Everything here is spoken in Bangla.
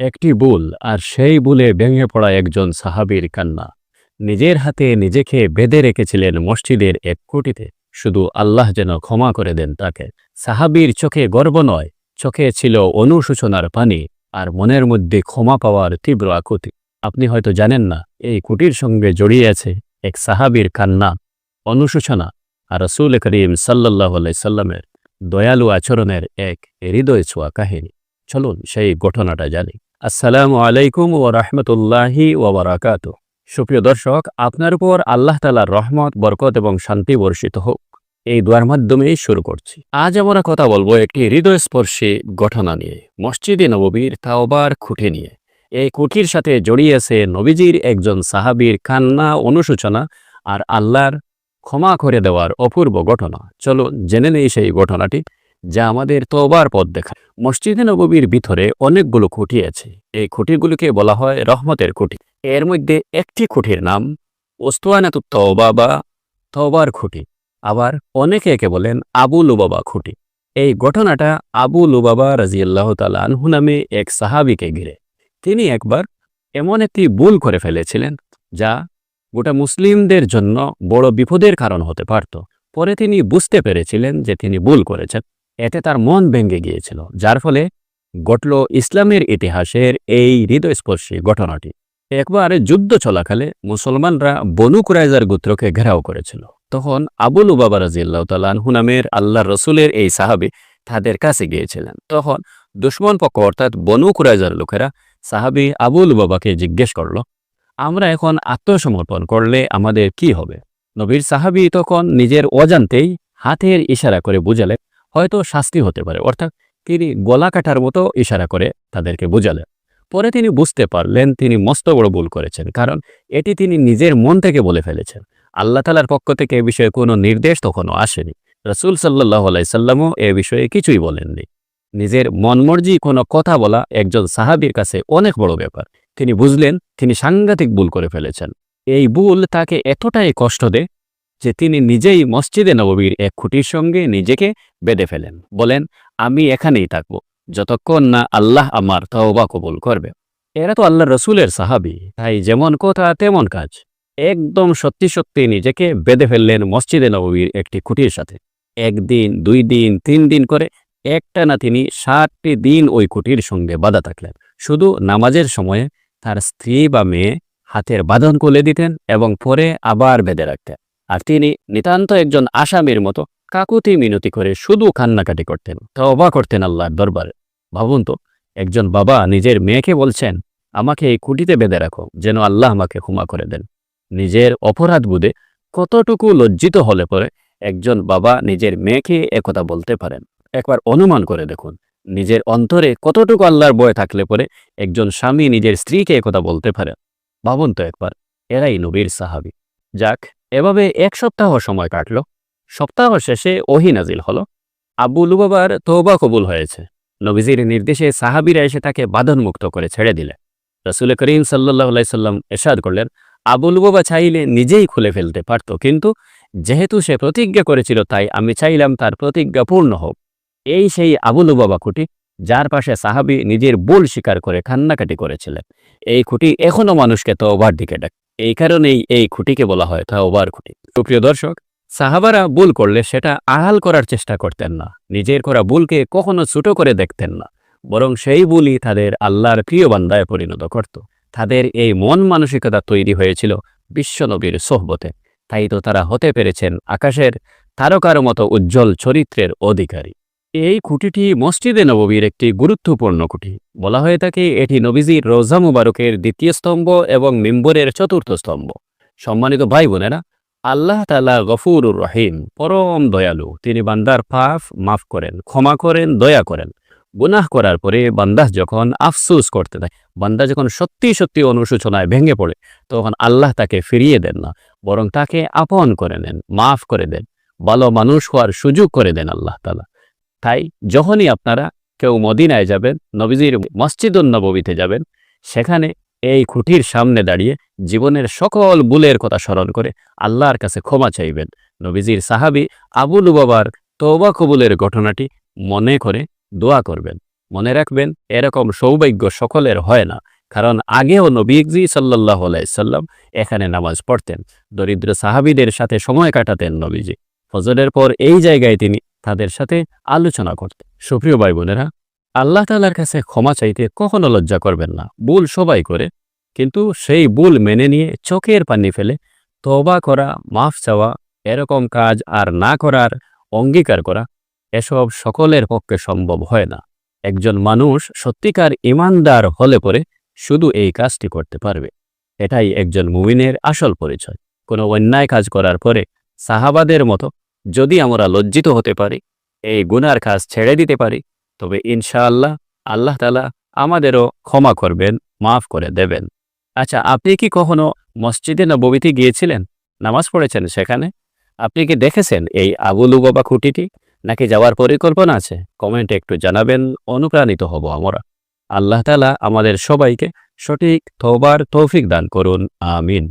একটি বুল, আর সেই বুলে ভেঙে পড়া একজন সাহাবীর কান্না। নিজের হাতে নিজেকে বেঁধে রেখেছিলেন মসজিদের এক কোটিতে, শুধু আল্লাহ যেন ক্ষমা করে দেন তাকে। সাহাবীর চোখে গর্ব নয়, চোখে ছিল অনুশোচনার পানি, আর মনের মধ্যে ক্ষমা পাওয়ার তীব্র আকুতি। আপনি হয়তো জানেন না, এই কুটির সঙ্গে জড়িয়ে আছে এক সাহাবীর কান্না, অনুশোচনা, আর রসুল করিম সাল্লাহ সাল্লামের দয়ালু আচরণের এক হৃদয় ছোঁয়া কাহিনী। চলুন সেই ঘটনাটা জানি। আসসালামু আলাইকুম ও রহমতুল্লাহি ও বারাকাত সুপ্রিয় দর্শক, আপনার উপর আল্লাহ তালার রহমত, বরকত এবং শান্তি বর্ষিত হোক। এই দোয়ার মাধ্যমেই শুরু করছি। আজ আমরা কথা বলব একটি হৃদয়স্পর্শী ঘটনা নিয়ে, মসজিদে নববীর তাওবার খুঁটে নিয়ে। এই কুঠির সাথে জড়িয়েছে নবীজির একজন সাহাবীর কান্না, অনুশোচনা আর আল্লাহর ক্ষমা করে দেওয়ার অপূর্ব ঘটনা। চলো জেনে নেই সেই ঘটনাটি। যা আমাদের তোবার পথ দেখায়। মসজিদে নববীর ভিতরে অনেকগুলো খুঁটি আছে। এই খুঁটিগুলোকে বলা হয় রহমতের খুঁটি। এর মধ্যে একটি খুঁটির নাম ওস্তোয়ানাতু তওবা বা তওবার খুঁটি। আবার অনেকে একে বলেন আবু লুবাবা খুঁটি। এই ঘটনাটা আবু লুবাবা রাজিয়াল্লাহ তালা আনহু নামে এক সাহাবিকে ঘিরে। তিনি একবার এমন একটি ভুল করে ফেলেছিলেন, যা গোটা মুসলিমদের জন্য বড় বিপদের কারণ হতে পারত। পরে তিনি বুঝতে পেরেছিলেন যে তিনি ভুল করেছেন। এতে তার মন ভেঙে গিয়েছিল, যার ফলে ঘটল ইসলামের ইতিহাসের এই হৃদয়স্পর্শী ঘটনাটি। একবার যুদ্ধ চলাকালে মুসলমানরা বনু কুরাইজার গোত্রকে ঘেরাও করেছিল। তখন আবুল উবাবা রাজিয়াল্লাহ তালানহু নামের আল্লাহ রসুলের এই সাহাবি তাদের কাছে গিয়েছিলেন। তখন দুশ্মন পক্ষ অর্থাৎ বনু কুরাইজার লোকেরা সাহাবি আবুল বাবাকে জিজ্ঞেস করল, আমরা এখন আত্মসমর্পণ করলে আমাদের কি হবে? নবীর সাহাবি তখন নিজের অজান্তেই হাতের ইশারা করে বুঝালে হয়তো শাস্তি হতে পারে। অর্থাৎ তিনি গলা কাটার মতো ইশারা করে তাদেরকে বুঝালেন। পরে তিনি বুঝতে পারলেন তিনি মস্ত বড় ভুল করেছেন, কারণ এটি তিনি নিজের মন থেকে বলে ফেলেছেন। আল্লাহ তালার পক্ষ থেকে এ বিষয়ে কোনো নির্দেশ তখনও আসেনি। রসুল সাল্লাহ আলাইসাল্লামও এ বিষয়ে কিছুই বলেননি। নিজের মনমর্জি কোনো কথা বলা একজন সাহাবির কাছে অনেক বড় ব্যাপার। তিনি বুঝলেন, তিনি সাংঘাতিক ভুল করে ফেলেছেন। এই ভুল তাকে এতটাই কষ্ট দেয় যে তিনি নিজেই মসজিদে নববীর এক খুঁটির সঙ্গে নিজেকে বেঁধে ফেলেন। বলেন, আমি এখানেই থাকব, যতক্ষণ না আল্লাহ আমার তওবা কবুল করবে। এরা তো আল্লাহ রসুলের সাহাবি, তাই যেমন কথা, তেমন কাজ। একদম সত্যি সত্যি নিজেকে বেঁধে ফেললেন মসজিদে নববীর একটি খুঁটির সাথে। একদিন, দুই দিন, তিন দিন করে একটা না তিনি ষাটটি দিন ওই খুঁটির সঙ্গে বাধা থাকলেন। শুধু নামাজের সময়ে তার স্ত্রী বা মেয়ে হাতের বাঁধন খুলে দিতেন এবং পরে আবার বেঁধে রাখতেন। আর তিনি নিতান্ত একজন আসামির মতো কাকুতি মিনতি করে শুধু কান্নাকাটি করতেন, তওবা করতেন আল্লাহর দরবারে। ভাবুন তো, একজন বাবা নিজের মেয়েকে বলছেন, আমাকে এই কুটিতে বেঁধে রাখো, যেন আল্লাহ আমাকে ক্ষমা করে দেন। নিজের অপরাধ বুধে কতটুকু লজ্জিত হলে পরে একজন বাবা নিজের মেয়েকে একথা বলতে পারেন। একবার অনুমান করে দেখুন, নিজের অন্তরে কতটুকু আল্লাহর বয় থাকলে পরে একজন স্বামী নিজের স্ত্রীকে একথা বলতে পারেন ভাবুন তো একবার, এরাই নবীর সাহাবি। যাক এভাবে এক সপ্তাহ সময় কাটল। সপ্তাহ শেষে ওহি নাজিল হল। আবু লুবাবার তোবা কবুল হয়েছে। নবীজির নির্দেশে সাহাবিরা এসে তাকে বাঁধনমুক্ত করে ছেড়ে দিলে। রসুল করিম সাল্লাহ সাল্লাম এরশাদ করলেন, আবু লুবাবা চাইলে নিজেই খুলে ফেলতে পারত, কিন্তু যেহেতু সে প্রতিজ্ঞা করেছিল, তাই আমি চাইলাম তার প্রতিজ্ঞা পূর্ণ হোক। এই সেই আবুলু বাবা খুঁটি, যার পাশে সাহাবি নিজের ভুল স্বীকার করে কান্নাকাটি করেছিলেন। এই খুঁটি এখনও মানুষকে তওবার দিকে ডাক। এই কারণেই এই খুঁটিকে বলা হয় তওবার খুঁটি। সুপ্রিয় দর্শক, সাহাবারা ভুল করলে সেটা আড়াল করার চেষ্টা করতেন না। নিজের করা ভুলকে কখনো ছোট করে দেখতেন না। বরং সেই ভুলই তাদের আল্লাহর প্রিয় বান্দায় পরিণত করত। তাদের এই মন মানসিকতা তৈরি হয়েছিল বিশ্বনবীর সোহবতে। তাই তো তারা হতে পেরেছেন আকাশের তারকার মতো উজ্জ্বল চরিত্রের অধিকারী। এই খুঁটিটি মসজিদে নববীর একটি গুরুত্বপূর্ণ খুঁটি। বলা হয়ে থাকে, এটি নবীজির রোজা মুবারকের দ্বিতীয় স্তম্ভ এবং মিম্বরের চতুর্থ স্তম্ভ। সম্মানিত ভাই বোনেরা আল্লাহ তালা গফুরুর রহিম, পরম দয়ালু। তিনি বান্দার পাফ মাফ করেন, ক্ষমা করেন, দয়া করেন। গুনাহ করার পরে বান্দাহ যখন আফসুস করতে দেয় বান্দা যখন সত্যি সত্যি অনুশোচনায় ভেঙে পড়ে, তখন আল্লাহ তাকে ফিরিয়ে দেন না, বরং তাকে আপন করে নেন, মাফ করে দেন। ভালো মানুষ হওয়ার সুযোগ করে দেন আল্লাহ তালা তাই যখনই আপনারা কেউ মদিনায় যাবেন, নবীজির মসজিদুল নববীতে যাবেন, সেখানে এই খুঁটির সামনে দাঁড়িয়ে জীবনের সকল বুলের কথা স্মরণ করে আল্লাহর কাছে ক্ষমা চাইবেন। নবীজির সাহাবি আবুল বাবার তৌবা কবুলের ঘটনাটি মনে করে দোয়া করবেন। মনে রাখবেন, এরকম সৌভাগ্য সকলের হয় না, কারণ আগেও নবীজি সাল্লাহ আলাইসাল্লাম এখানে নামাজ পড়তেন। দরিদ্র সাহাবিদের সাথে সময় কাটাতেন নবীজি। ফজরের পর এই জায়গায় তিনি তাদের সাথে আলোচনা করতে। সুপ্রিয় ভাই বোনেরা আল্লাহ তালার কাছে ক্ষমা চাইতে কখনো লজ্জা করবেন না। ভুল সবাই করে, কিন্তু সেই ভুল মেনে নিয়ে চোখের পানি ফেলে তবা করা, মাফ চাওয়া, এরকম কাজ আর না করার অঙ্গীকার করা, এসব সকলের পক্ষে সম্ভব হয় না। একজন মানুষ সত্যিকার ইমানদার হলে পরে শুধু এই কাজটি করতে পারবে। এটাই একজন মুমিনের আসল পরিচয়। কোনো অন্যায় কাজ করার পরে সাহাবাদের মতো যদি আমরা লজ্জিত হতে পারি, এই গুনার কাজ ছেড়ে দিতে পারি, তবে ইনশাআল্লাহ আল্লাহ তালা আমাদেরও ক্ষমা করবেন, মাফ করে দেবেন। আচ্ছা আপনি কি কখনো মসজিদে নববীতে গিয়েছিলেন? নামাজ পড়েছেন সেখানে? আপনি কি দেখেছেন এই আবুলুগো বা খুঁটিটি? নাকি যাওয়ার পরিকল্পনা আছে? কমেন্টে একটু জানাবেন, অনুপ্রাণিত হব আমরা। আল্লাহ তালা আমাদের সবাইকে সঠিক থবার তৌফিক দান করুন, আমিন।